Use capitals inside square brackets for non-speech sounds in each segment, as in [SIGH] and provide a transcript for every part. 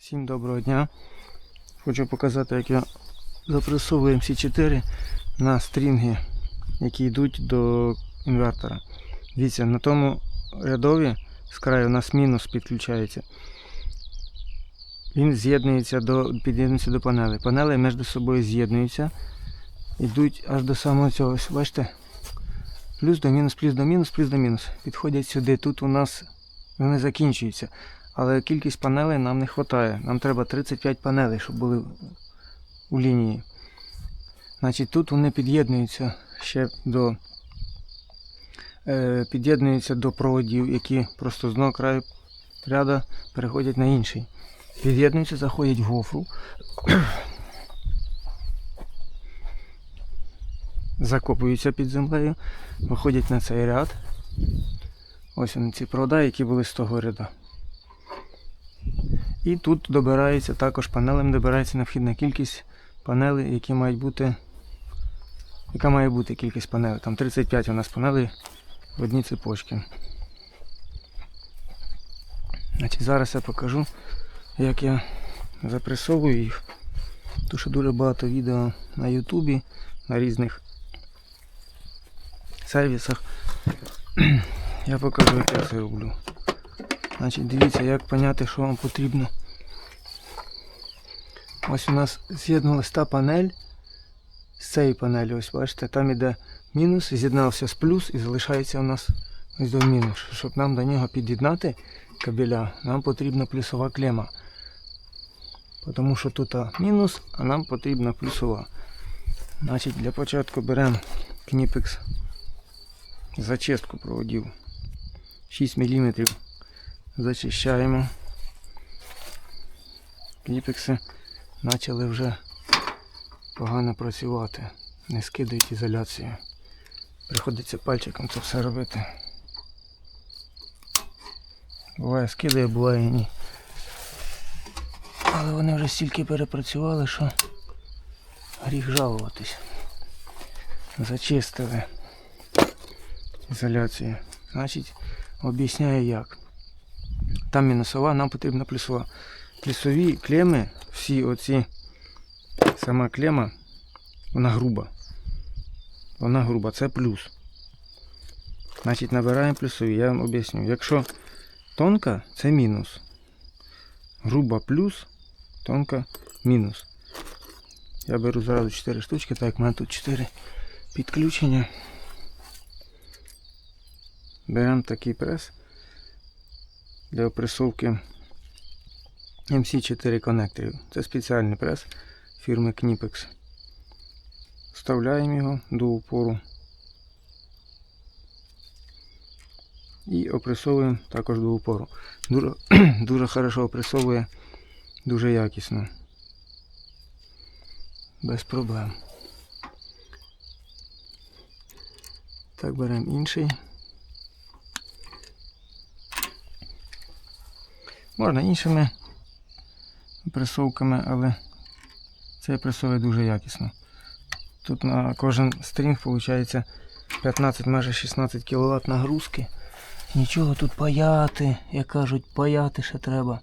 Всім доброго дня. Хочу показати, як я запресовую MC4 на стрінги, які йдуть до інвертора. Дивіться, на тому рядові з краю у нас мінус підключається. Він з'єднується до, під'єднується до панелей. Панели між собою з'єднуються. Йдуть аж до самого цього. Бачите? Плюс до мінус, плюс до мінус, плюс до мінус. Підходять сюди. Тут у нас вони закінчуються. Але кількість панелей нам не вистачає. Нам треба 35 панелей, щоб були у лінії. Значить, тут вони під'єднуються ще до е, під'єднуються до проводів, які просто з одного краю ряда переходять на інший. Під'єднуються, заходять в гофру. [COUGHS] Закопуються під землею, виходять на цей ряд. Ось вони ці провода, які були з того ряда. І тут добирається також панелем добирається необхідна кількість панелей, які мають бути. Яка має бути кількість панелей? Там 35 у нас панелей в одній цепочці. Значить, зараз я покажу, як я запресовую їх. Тому що дуже багато відео на Ютубі, на різних сервісах. [CLEARS THROAT] Я покажу, як я це роблю. Значить, дивіться, як поняти, що вам потрібно. Ось у нас з'єдналась та панель з цієї панелі, ось бачите, там іде мінус, з'єднався з плюс і залишається у нас ось до мінус. Щоб нам до нього під'єднати кабеля, нам потрібна плюсова клема. Тому що тут мінус, а нам потрібна плюсова. Значить, для початку беремо кніпекс зачистку проводів 6 мм зачищаємо. Кліпекси почали вже погано працювати. Не скидають ізоляцію. Приходиться пальчиком це все робити. Буває скидає, буває ні. Але вони вже стільки перепрацювали, що гріх жалуватись. Зачистили ізоляцію. Значить, об'ясняю як. Там мінусова, нам потрібна плюсова. Плюсові клеми, всі оці, сама клема, вона груба. Вона груба, це плюс. Значить, набираємо плюсові, я вам об'ясню. Якщо тонка, це мінус. Груба плюс, тонка мінус. Я беру зразу 4 штучки, так як в мене тут 4 підключення. Беремо такий прес для опресовки MC4 коннекторів. Це спеціальний прес фірми Knipex. Вставляємо його до упору і опресовуємо також до упору. Дуже, [CLEARS THROAT] хорошо опресовує, дуже якісно. Без проблем. Так, беремо інший. Можна іншими пресовками, але цей пресовує дуже якісно. Тут на кожен стрінг виходить 15 майже 16 кВт нагрузки. Нічого тут паяти, як кажуть, паяти ще треба.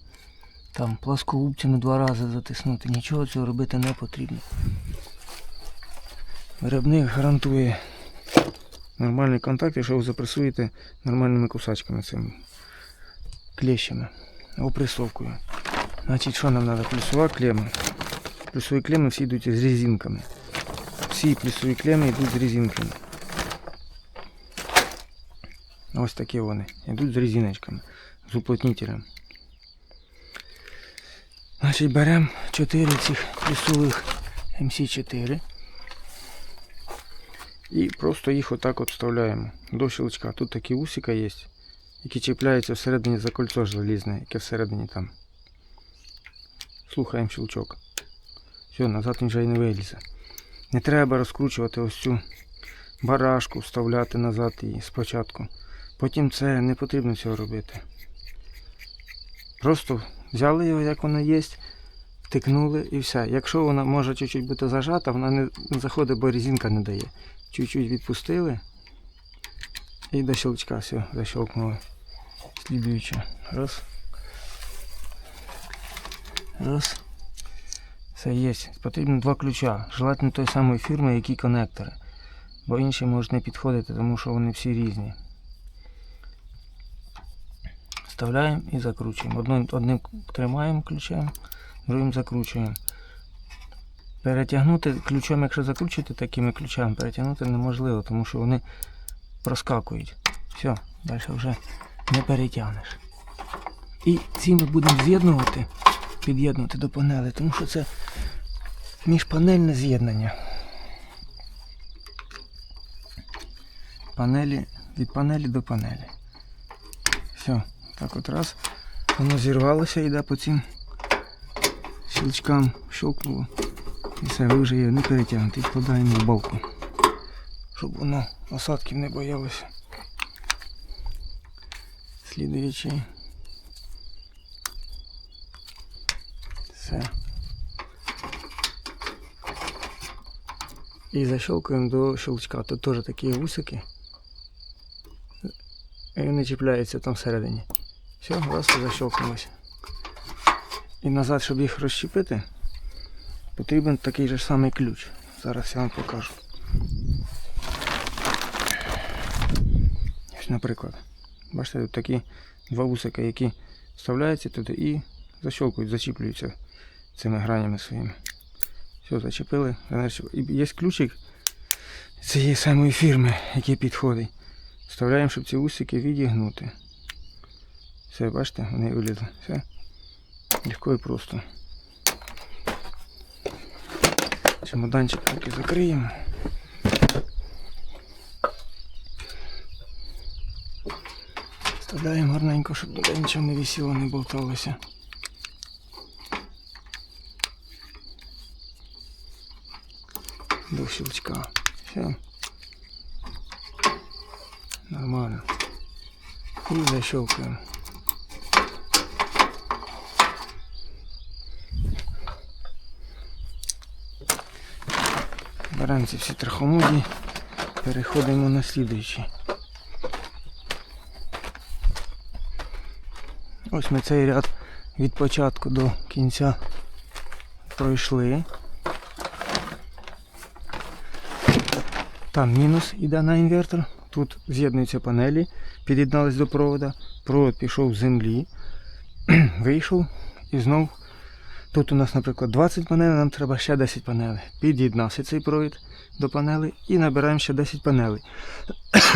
Там пласкогубцями два рази затиснути. Нічого цього робити не потрібно. Виробник гарантує нормальний контакт, якщо ви запресуєте нормальними кусачками цими клещами опресовкою. Значить, що нам треба? Плюсова клема. Плюсові клеми всі йдуть з резинками. Всі плюсові клеми йдуть з резинками. Ось такі вони. Йдуть з резиночками, з уплотнителем. Значить, беремо 4 цих плюсових МС4 і просто їх отак от вставляємо до щелчка. Тут такі усика є Які чіпляються всередині за кольцо желізне, яке всередині там. Слухаємо щелчок. Все, назад він вже і не вилізе. Не треба розкручувати ось цю барашку, вставляти назад її спочатку. Потім це не потрібно цього робити. Просто взяли його, як воно є, втикнули і все. Якщо вона може чуть-чуть бути зажата, вона не заходить, бо резинка не дає. Чуть-чуть відпустили і до щелчка все, защелкнули. Слідуюче. Раз. Раз. Все є. Потрібно два ключа. Желательно той самої фірми, які конектори. Бо інші можуть не підходити, тому що вони всі різні. Вставляємо і закручуємо. Одним, одним тримаємо ключем, другим закручуємо. Перетягнути ключом, якщо закручуєте такими ключами, перетягнути неможливо, тому що вони проскакують. Все, далі вже не перетягнеш. І ці ми будемо з'єднувати, під'єднувати до панели, тому що це міжпанельне з'єднання. Панелі, від панелі до панелі. Все, так от раз. Воно зірвалося, йде по цим щелчкам, щелкнуло. І все, ви вже його не перетягнете, і вкладаємо в балку. Щоб воно осадків не боялося. Слідуючий. Все. І защелкуємо до щелчка. Тут теж такі вусики. І вони чіпляються там всередині. Все, раз і защелкнулося. І назад, щоб їх розщепити, потрібен такий же самий ключ. Зараз я вам покажу. Наприклад. Бачите, тут такі два вусика, які вставляються туди і защелкують, зачіплюються цими гранями своїми. Все, зачепили. І є ключик цієї самої фірми, який підходить. Вставляємо, щоб ці усики відігнути. Все, бачите, вони вилізли. Все. Легко і просто. Чемоданчик таки закриємо. Вставляємо гарненько, щоб ніде нічого не висіло, не болталося. До щелчка. Все. Нормально. І защелкаємо. Беремо ці всі трахомуді, переходимо на слідуючий. Ось ми цей ряд від початку до кінця пройшли. Там мінус іде на інвертор. Тут з'єднуються панелі, під'єднались до провода, провод пішов з землі, [CLEARS THROAT] вийшов і знов. Тут у нас, наприклад, 20 панелей, нам треба ще 10 панелей. Під'єднався цей провід до панелей і набираємо ще 10 панелей.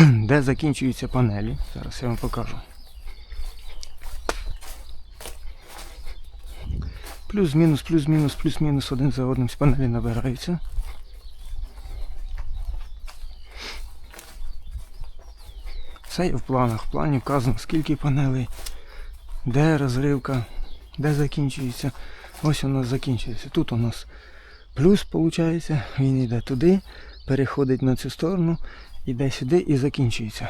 [CLEARS THROAT] Де закінчуються панелі. Зараз я вам покажу. Плюс-мінус, плюс-мінус, плюс-мінус один за одним з панелі набираються. Все є в планах. В плані вказано, скільки панелей, де розривка, де закінчується. Ось у нас закінчується. Тут у нас плюс, виходить, він йде туди, переходить на цю сторону, йде сюди і закінчується.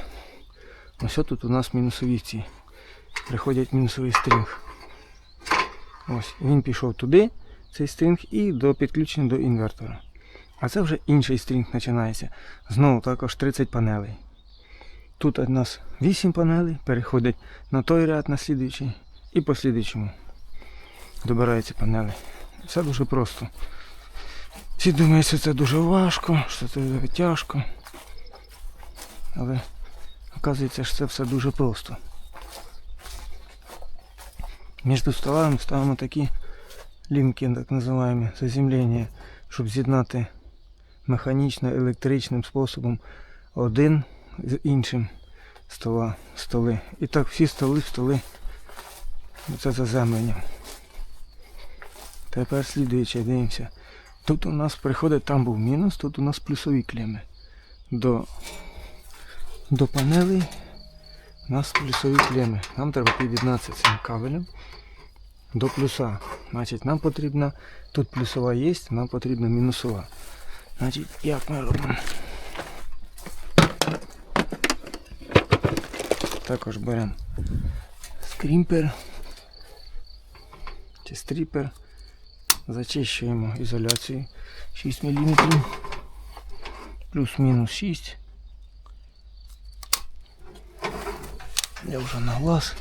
Ось тут у нас мінусові ці. Приходять мінусовий стрінг. Ось, він пішов туди, цей стрінг, і до підключення до інвертора. А це вже інший стрінг починається. Знову також 30 панелей. Тут у нас 8 панелей, переходять на той ряд, на слідуючий і по слідуючому. Добираються панели. Все дуже просто. Всі думають, що це дуже важко, що це дуже тяжко. Але оказується, що це все дуже просто. Між столами ставимо такі лінки, так називаємо, заземлення, щоб з'єднати механічно електричним способом один з іншим стола, столи. І так всі столи, столи. Це заземлення. Тепер слідуюче, дивимося. Тут у нас приходить, там був мінус, тут у нас плюсові клеми. До до панелей у нас плюсові клеми. Нам треба під'єднатися цим кабелем до плюса. Значить, нам потрібна, тут плюсова є, нам потрібна мінусова. Значить, як ми робимо? Також беремо скрімпер чи стріпер. Зачищуємо ізоляцію 6 мм. Плюс-мінус 6. Я вже на глаз.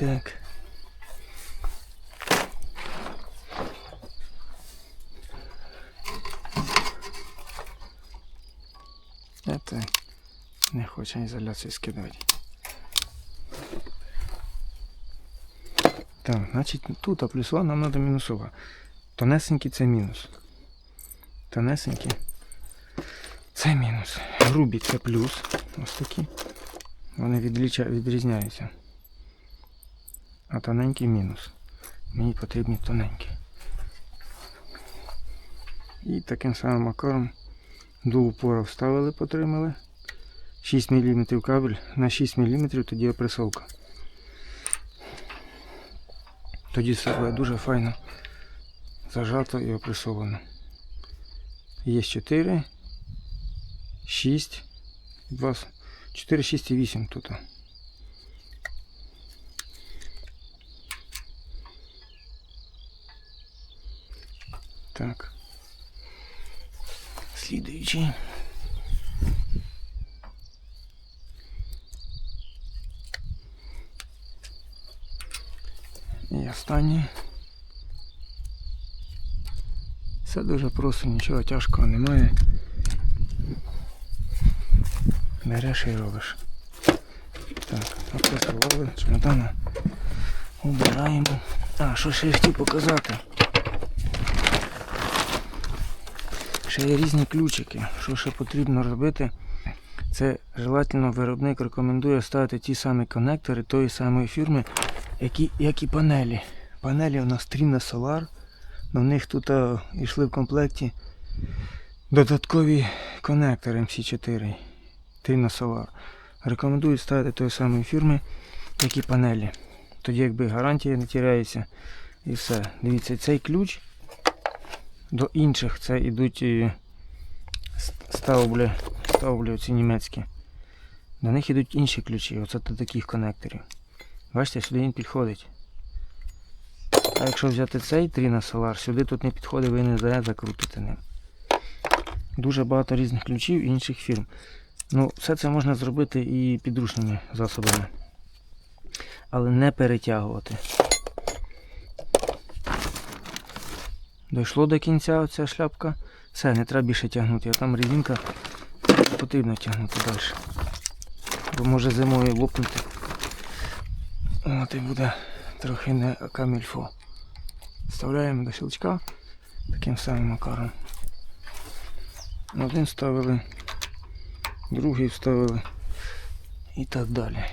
так. Это не хоче ізоляцію скидувати. Так, значить тут а плюсова нам треба мінусова. Тонесенький це мінус. Тонесенький це мінус. Грубі це плюс. Ось такі. Вони відрізняються. А тоненький мінус. Мені потрібні тоненькі. І таким самим макаром до упора вставили, потримали. 6 мм кабель на 6 мм тоді опресовка. Тоді все буде дуже файно зажато і опресовано. Є 4, 6, 2, 4, 6 і 8 тут. Так. Слідуючий. І останній. Все дуже просто, нічого тяжкого немає. Береш і робиш. Так, опресували, чемодана. Убираємо. А, що ще я хотів показати? Ще є різні ключики. Що ще потрібно робити? Це желательно виробник рекомендує ставити ті самі конектори тої самої фірми, які, як і панелі. Панелі у нас Trina Solar. На них тут йшли в комплекті додаткові конектори MC4 Trina Solar. Рекомендують ставити тої самої фірми, як і панелі. Тоді якби гарантія не тіряється і все. Дивіться, цей ключ до інших це йдуть і ставлі, ставлі оці німецькі. До них йдуть інші ключі, оце до таких конекторів. Бачите, сюди він підходить. А якщо взяти цей Trina Solar, сюди тут не підходить, ви не заряд закрутите ним. Дуже багато різних ключів інших фірм. Ну, все це можна зробити і підручними засобами. Але не перетягувати. Дійшло до кінця оця шляпка. Все, не треба більше тягнути, а там резинка потрібно тягнути далі. Бо може зимою лопнути. От і буде трохи не камільфо. Вставляємо до щелчка таким самим макаром. Один вставили, другий вставили і так далі.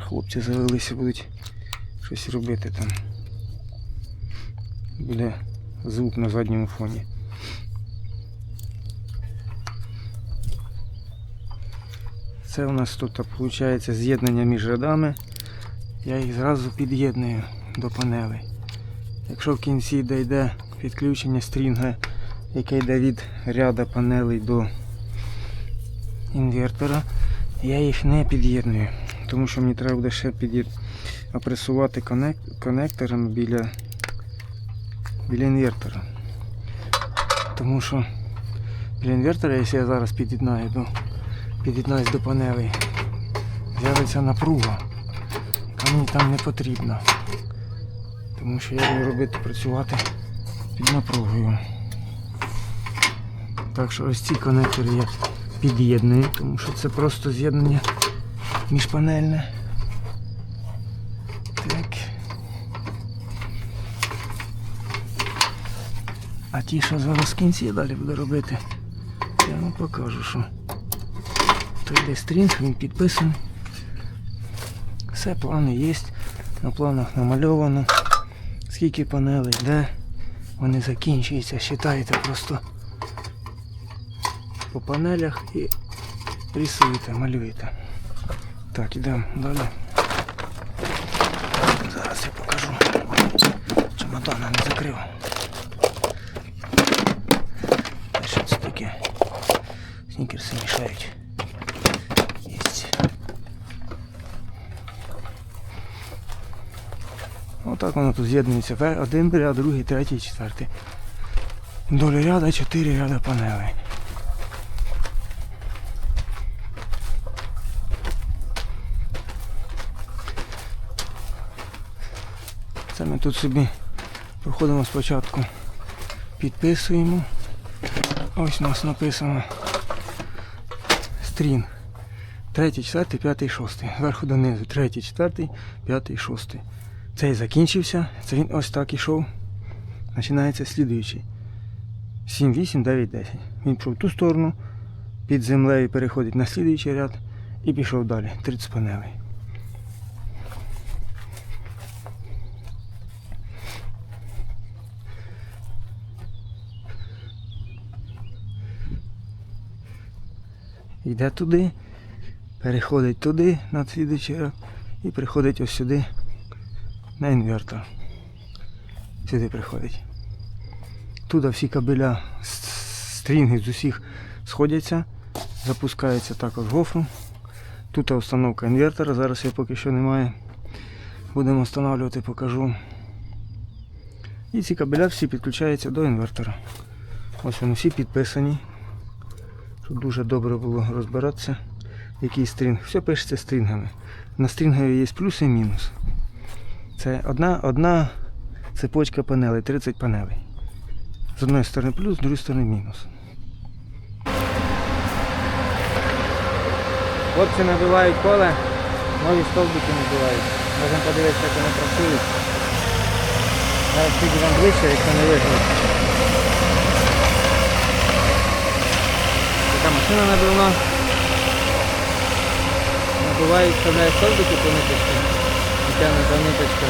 Хлопці завелися, будуть щось робити там. Буде звук на задньому фоні. Це у нас тут виходить з'єднання між рядами. Я їх зразу під'єдную до панелей. Якщо в кінці дійде підключення стрінга, яке йде від ряда панелей до інвертора, я їх не під'єдную, тому що мені треба буде ще під'єд... опресувати конек... конектором біля... біля інвертора. Тому що біля інвертора, якщо я зараз під'єднаю до під'єднаюсь до панелей, з'явиться напруга, яка мені там не потрібна. Тому що я буду робити працювати під напругою. Так що ось ці конектори я під'єдную, тому що це просто з'єднання міжпанельне. Так. А ті, що зараз в кінці я далі буду робити, я вам покажу, що то йде стрінг, він підписаний. Все, плани є, на планах намальовано. Скільки панелей, де вони закінчуються, считаєте просто по панелях і рисуєте, малюєте. Так, ідемо далі. Зараз я покажу. Чемодана не закрив. Що це таке? Снікерси мішають. Єсть. Отак воно тут з'єднується. Один ряд, другий, третій, четвертий. Доля ряда, чотири ряда панелей. Тут собі проходимо спочатку, підписуємо. Ось у нас написано стрін. Третій, четвертий, п'ятий, шостий. Зверху донизу. Третій, четвертий, п'ятий, шостий. Цей закінчився. Це він ось так ішов. Починається слідуючий. 7, 8, 9, 10. Він пішов в ту сторону, під землею переходить на слідуючий ряд і пішов далі. 30 панелей. Йде туди, переходить туди на слідуючий і приходить ось сюди на інвертор. Сюди приходить. Туди всі кабеля, стрінги з усіх сходяться, запускається також гофру. Тут установка інвертора, зараз я поки що немає. Будемо встановлювати, покажу. І ці кабеля всі підключаються до інвертора. Ось вони всі підписані. Тут дуже добре було розбиратися, який стрінг. Все пишеться стрінгами. На стрінгові є плюс і мінус. Це одна, одна цепочка панелей, 30 панелей. З одної сторони плюс, з другої сторони мінус. Хлопці набивають коле, нові стовбики набивають. Можемо подивитися, як вони працюють. Зараз піду ближче, якщо не видно. Така машина набивна. Набивають, вставляє стовбики по ниточці. За ниточку.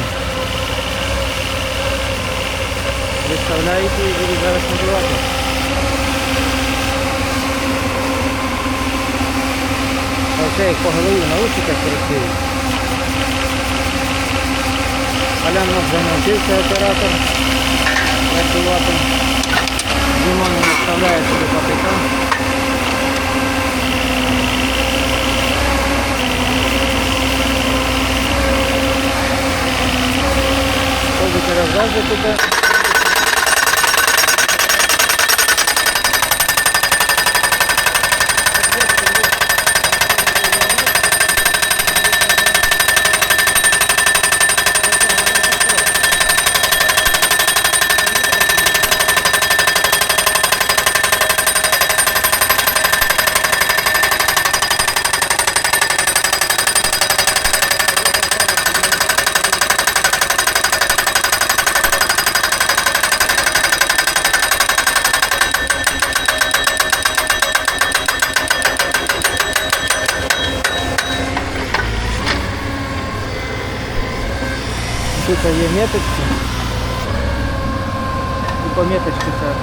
Виставляєте і будуть зараз набивати. Оце як по голові в наушниках працює. Алян нас навчився оператор працювати. Дімон не вставляє собі папика. Ходите Тут є меточки. І по меточці це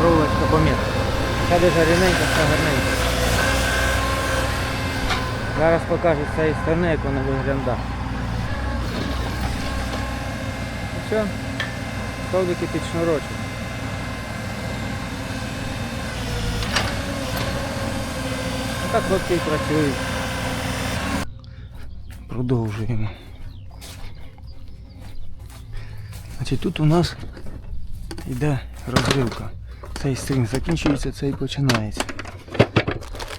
проволочка по меточці. Ця дуже рівненька, все гарненько. Зараз покажу з цієї сторони, як вона виглядає. Ну що, стовбики під шнурочок. Так хлопці і працюють. Продовжуємо. Значить, тут у нас йде розривка. Цей стрінг закінчується, цей починається.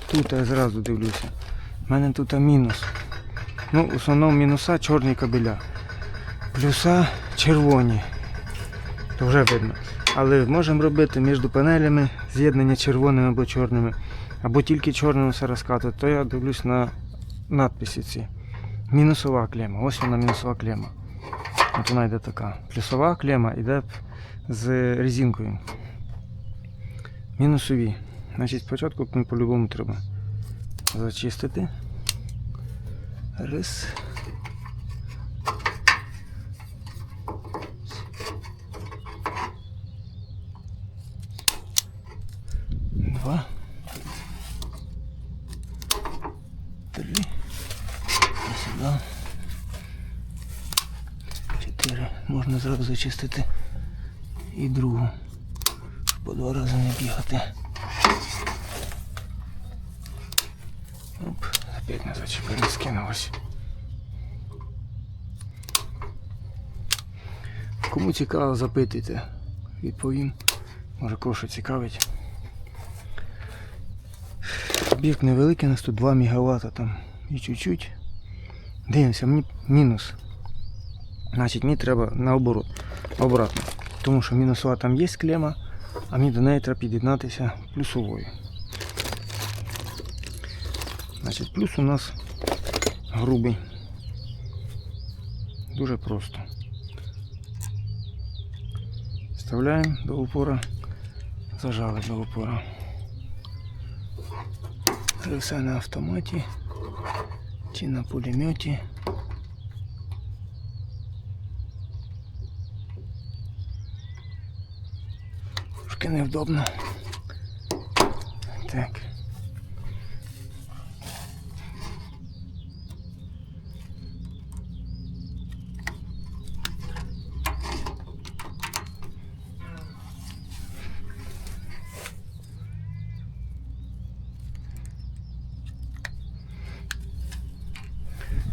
Тут я зразу дивлюся. У мене тут мінус. Ну, в основному мінуса чорні кабеля. Плюса червоні. То вже видно. Але можемо робити між панелями з'єднання червоними або чорними. Або тільки чорним все розкатувати. То я дивлюсь на надписи ці. Мінусова клема. Ось вона мінусова клема. От вона йде така. Плюсова клема йде з резинкою. Мінусові. Значить, спочатку по-любому треба зачистити. Раз. Два. Три. І сюди. Чотири. Зачистити і другу. По два рази не бігати. Оп, опять не зачепили, скинулось. Кому цікаво, запитуйте. Відповім. Може кого цікавить. Об'єкт невеликий, у нас тут 2 МВт там і чуть-чуть. Дивимося, мінус. Значить, мені треба наоборот, обратно. Тому що мінусова там є клема, а мені до неї треба під'єднатися плюсовою. Значить, плюс у нас грубий. Дуже просто. Вставляємо до упора, зажали до упора. Це все на автоматі чи на пулеметі. Трошки невдобно. Так.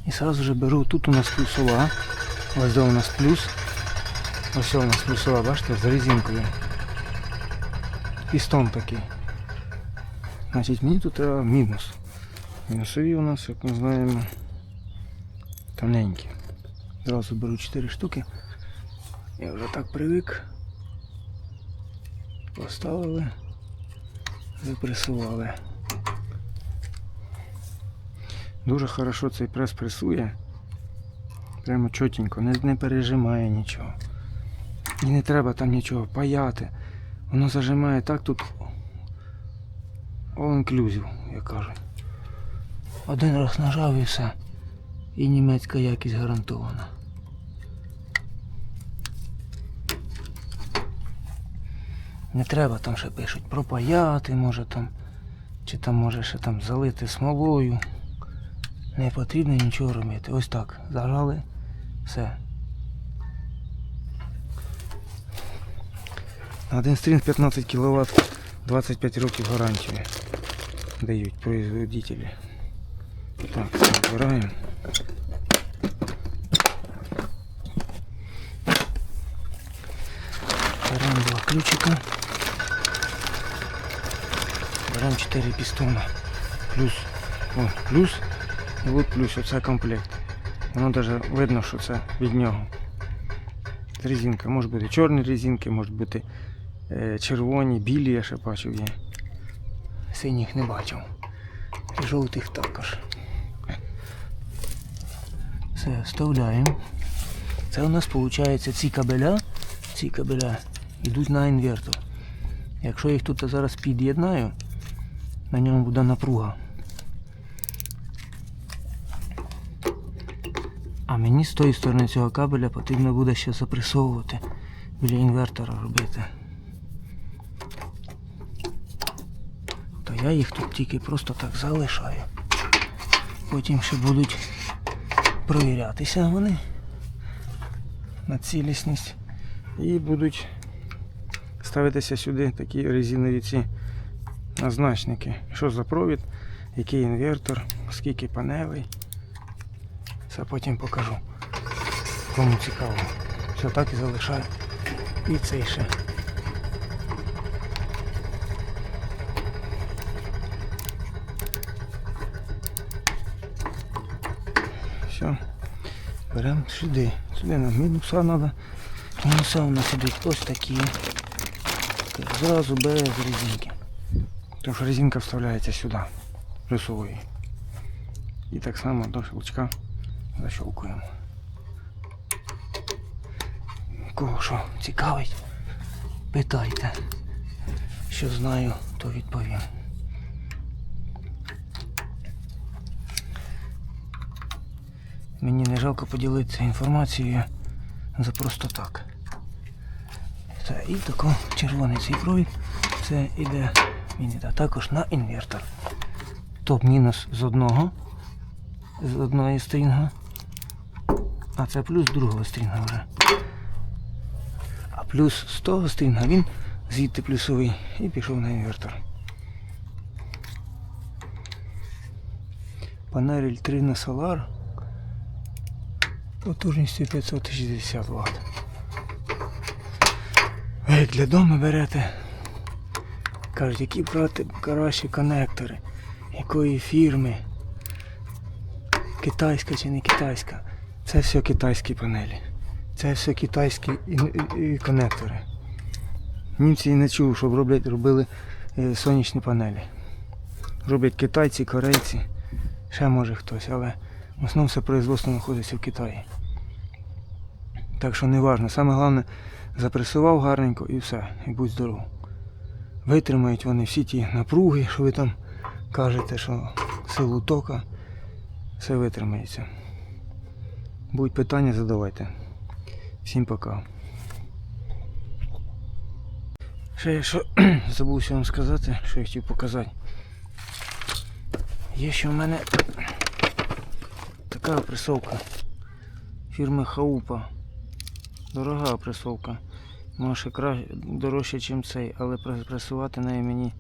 І сразу же беру, тут у нас плюсова. Ось де у нас плюс. Ось у нас плюсова, бачите, з резинкою. Пістон такий. Значить, мені тут треба мінус. Мінусові у нас, як ми знаємо, тоненькі. Зразу беру 4 штуки. Я вже так привик. Поставили, запресували. Дуже хорошо цей прес пресує. Прямо чотенько, не, не пережимає нічого. І не треба там нічого паяти. Воно зажимає так тут all inclusive, як кажуть. Один раз нажав і все. І німецька якість гарантована. Не треба там ще пишуть пропаяти, може там, чи там може ще там залити смолою. Не потрібно нічого робити. Ось так. Зажали. Все. один стрін 15 кВт 25 років гарантії дають производителі. Так, це збираємо. Беремо два ключика. Беремо 4 пістона. Плюс. О, плюс. І от плюс оце комплект. Воно навіть видно, що це від нього. Резинка. Може бути чорні резинки, може бути е, червоні, білі, я ще бачив є. Синіх не бачив. Жовтих також. Все, вставляємо. Це у нас виходить ці кабеля, ці кабеля йдуть на інвертор. Якщо їх тут зараз під'єднаю, на ньому буде напруга. А мені з тої сторони цього кабеля потрібно буде ще запресовувати біля інвертора робити. Я їх тут тільки просто так залишаю. Потім ще будуть провірятися вони на цілісність. І будуть ставитися сюди такі резинові ці назначники. Що за провід, який інвертор, скільки панелей. Це потім покажу. Кому цікаво. Все так і залишаю. І цей ще. Все. Беремо сюди. Сюди нам мінуса треба. Мінуса у нас ідуть ось такі. Так, Зразу без резинки. Тому що резинка вставляється сюди. Плюсової. І так само до щелчка защелкуємо. Кого що цікавить, питайте. Що знаю, то відповім. Мені не жалко поділитися інформацією за просто так. Це і тако червоний провід. Це іде, він іде також на інвертор. Топ-мінус з одного з одної стрінга. А це плюс другого стрінга вже. А плюс з того стрінга він звідти плюсовий і пішов на інвертор. Панель 3 на Solar потужністю 560 Вт. Ви як для дому берете, кажуть, які брати кращі конектори, якої фірми китайська чи не китайська. Це все китайські панелі. Це все китайські конектори. Німці не чув, щоб роблять, робили е, сонячні панелі. Роблять китайці, корейці, ще може хтось, але в основному все производство знаходиться в Китаї. Так що не важно. Саме головне запресував гарненько і все, і будь здоров. Витримають вони всі ті напруги, що ви там кажете, що силу тока, все витримається. Будуть питання, задавайте. Всім пока. Ще я що [CLEARS THROAT] забувся вам сказати, що я хотів показати. Є ще в мене така опресовка фірми Хаупа. Дорога опресовка. Може краще дорожче, ніж цей, але пре- пресувати нею мені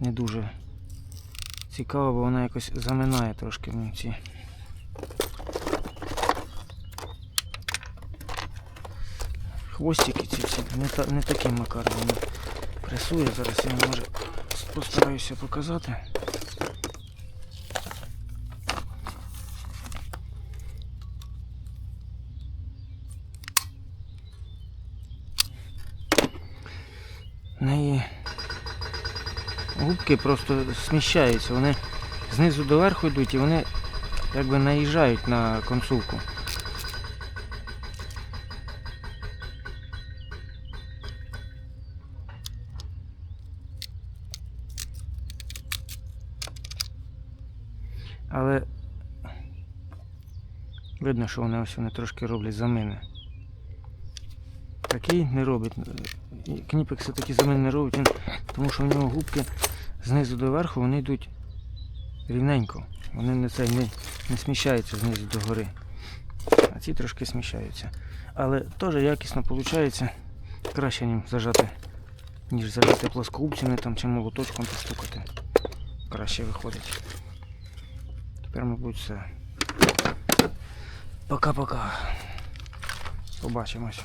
не дуже цікаво, бо вона якось заминає трошки ці. Хвостики ці всі не, та, не таким макаром пресує. Зараз я може постараюся показати. В неї губки просто сміщаються, вони знизу до верху йдуть і вони якби наїжджають на консульку. Але видно, що вони ось вони трошки роблять замини. Такий не робить. І Кніпекс такі замини не робить, він, тому що в нього губки знизу до верху вони йдуть рівненько. Вони не, це, не, не сміщаються знизу до гори. А ці трошки сміщаються. Але теж якісно виходить. Краще ним зажати, ніж зажати плоскогубцями там, чи молоточком постукати. Краще виходить. Тепер, мабуть, все. Пока-пока. Побачимось.